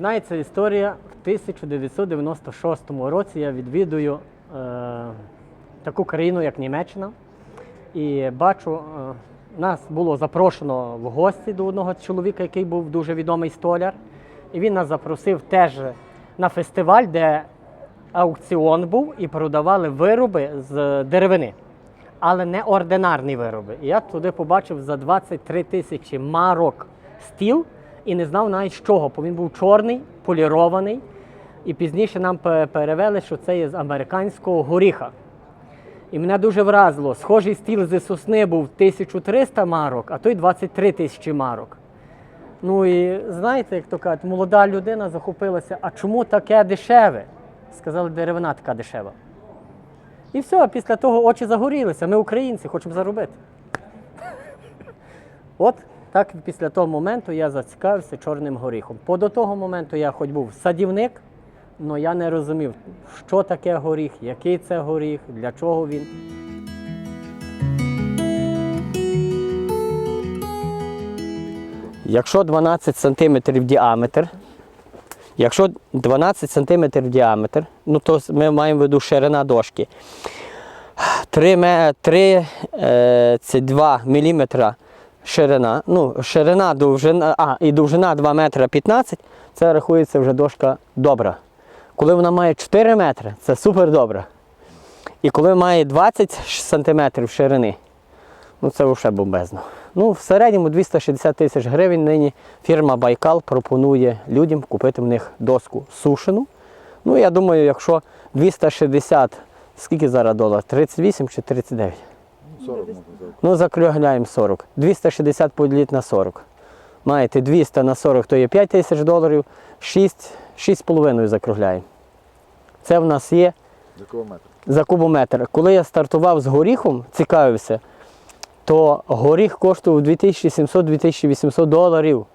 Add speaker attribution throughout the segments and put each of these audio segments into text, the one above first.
Speaker 1: Починається історія в 1996 році. Я відвідую е, таку країну, як Німеччина, і бачу, е, нас було запрошено в гості до одного чоловіка, який був дуже відомий столяр. І він нас запросив теж на фестиваль, де аукціон був і продавали вироби з деревини, але не ординарні вироби. І я туди побачив за 23 тисячі марок стіл і не знав навіть з чого, бо він був чорний, полірований. І пізніше нам перевели, що це є з американського горіха. І мене дуже вразило. Схожий стіл зі сосни був 1300 марок, а той 23 тисячі марок. Ну і знаєте, як то кажуть, молода людина захопилася, а чому таке дешеве? Сказали, деревина така дешева. І все, після того очі загорілися. Ми українці, хочемо заробити. От так після того моменту я зацікавився чорним горіхом. Бо до того моменту я хоч був садівник, але я не розумів, що таке горіх, який це горіх, для чого він. Якщо 12 см діаметр, якщо 12 см діаметр, ну то ми маємо в виду ширина дошки. 3, ме- 3 е, 2 мм ширина, ну, ширина, довжина, а, і довжина 2 метра 15, це рахується вже дошка добра. Коли вона має 4 метри, це супер добра. І коли має 20 см ширини, ну це вже бомбезно. Ну, в середньому 260 тисяч гривень нині фірма Байкал пропонує людям купити в них доску сушену. Ну, я думаю, якщо 260, скільки зараз долар? 38 чи 39?
Speaker 2: 40 можна взяти.
Speaker 1: Ну, закругляємо 40. 260 поділити на 40. Маєте 200 на 40, то є 5 тисяч доларів, 6, 6,5 закругляємо. Це в нас є
Speaker 2: За кілометр.
Speaker 1: за кубометр. Коли я стартував з горіхом, цікавився, то горіх коштував 2700-2800 доларів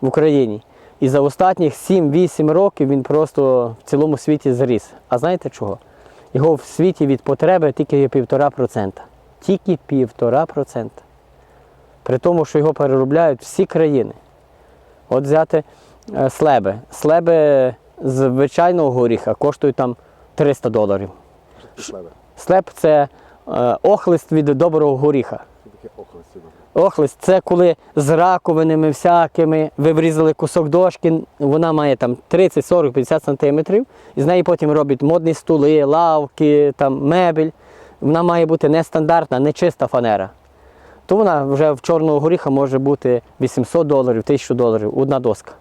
Speaker 1: в Україні. І за останніх 7-8 років він просто в цілому світі зріс. А знаєте чого? Його в світі від потреби тільки є 1,5%. Тільки 1,5%. При тому, що його переробляють всі країни. От взяти е, слеби. Слеби з звичайного горіха коштують там 300 доларів.
Speaker 2: Що це
Speaker 1: е, охлист від доброго горіха.
Speaker 2: Охлист
Speaker 1: це коли з раковинами всякими ви врізали кусок дошки, вона має там 30, 40, 50 сантиметрів, і з неї потім роблять модні стули, лавки, там, мебель. Вона має бути нестандартна, не чиста фанера. То вона вже в чорного горіха може бути 800 доларів, 1000 доларів, одна доска.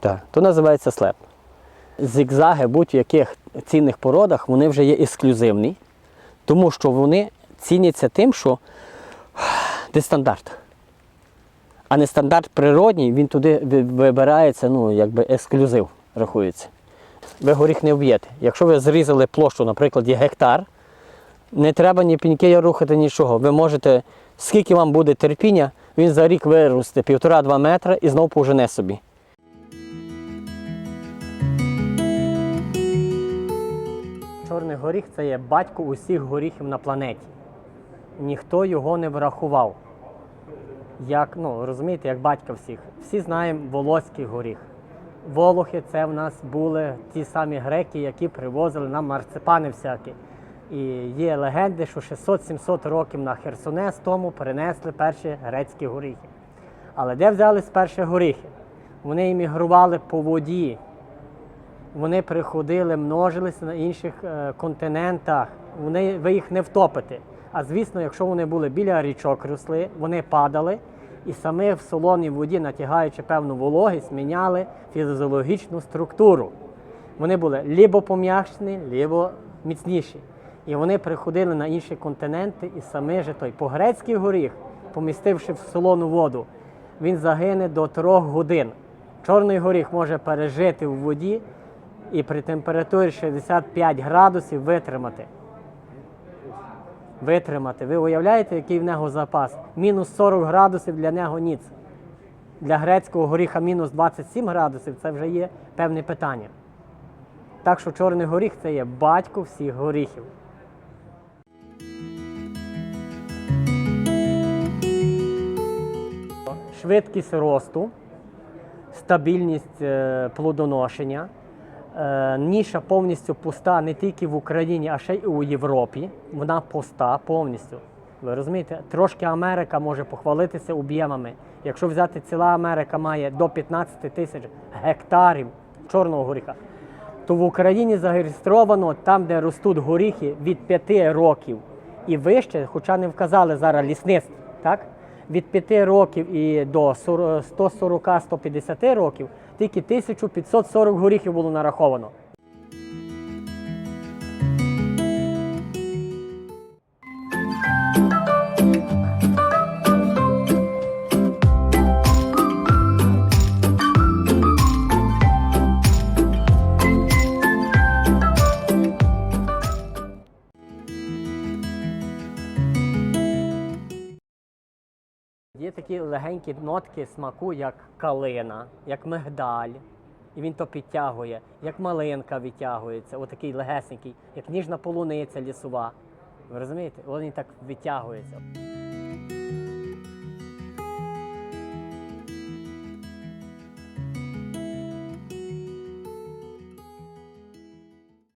Speaker 1: Так, то називається слеп. Зігзаги будь-яких цінних породах вони вже є ексклюзивні, тому що вони ціняться тим, що де стандарт. А не стандарт природній, він туди вибирається, ну, якби ексклюзив рахується. Ви горіх не вб'єте. Якщо ви зрізали площу, наприклад, є гектар, не треба ні піньки рухати, нічого. Ви можете, скільки вам буде терпіння, він за рік виросте півтора-два метри і знову пожене собі. Чорний горіх це є батько усіх горіхів на планеті. Ніхто його не врахував. Як, ну, розумієте, як батька всіх. Всі знаємо Волоський горіх. Волохи це в нас були ті самі греки, які привозили нам марципани всякі. І є легенди, що 600-700 років на Херсонес тому принесли перші грецькі горіхи. Але де взялись перші горіхи? Вони іммігрували по воді, вони приходили, множилися на інших е, континентах. Вони, ви їх не втопите. А звісно, якщо вони були біля річок росли, вони падали і самі в солоній воді, натягаючи певну вологість, міняли фізіологічну структуру. Вони були лібо пом'якшені, лібо міцніші. І вони приходили на інші континенти, і саме же той погрецький горіх, помістивши в солону воду, він загине до трьох годин. Чорний горіх може пережити в воді і при температурі 65 градусів витримати. Витримати. Ви уявляєте, який в нього запас? Мінус 40 градусів для нього ніц. Для грецького горіха мінус 27 градусів це вже є певне питання. Так що чорний горіх це є батько всіх горіхів. Швидкість росту стабільність е, плодоношення. Е, Ніша повністю пуста не тільки в Україні, а ще й у Європі. Вона пуста повністю. Ви розумієте? Трошки Америка може похвалитися об'ємами. Якщо взяти ціла Америка має до 15 тисяч гектарів чорного горіха, то в Україні зареєстровано там, де ростуть горіхи від 5 років і вище, хоча не вказали зараз лісництво, так? Від 5 років і до 140-150 років тільки 1540 горіхів було нараховано. Є такі легенькі нотки смаку, як калина, як мигдаль. І він то підтягує, як малинка відтягується, отакий легесенький, як ніжна полуниця лісова. Ви розумієте? Він так відтягується.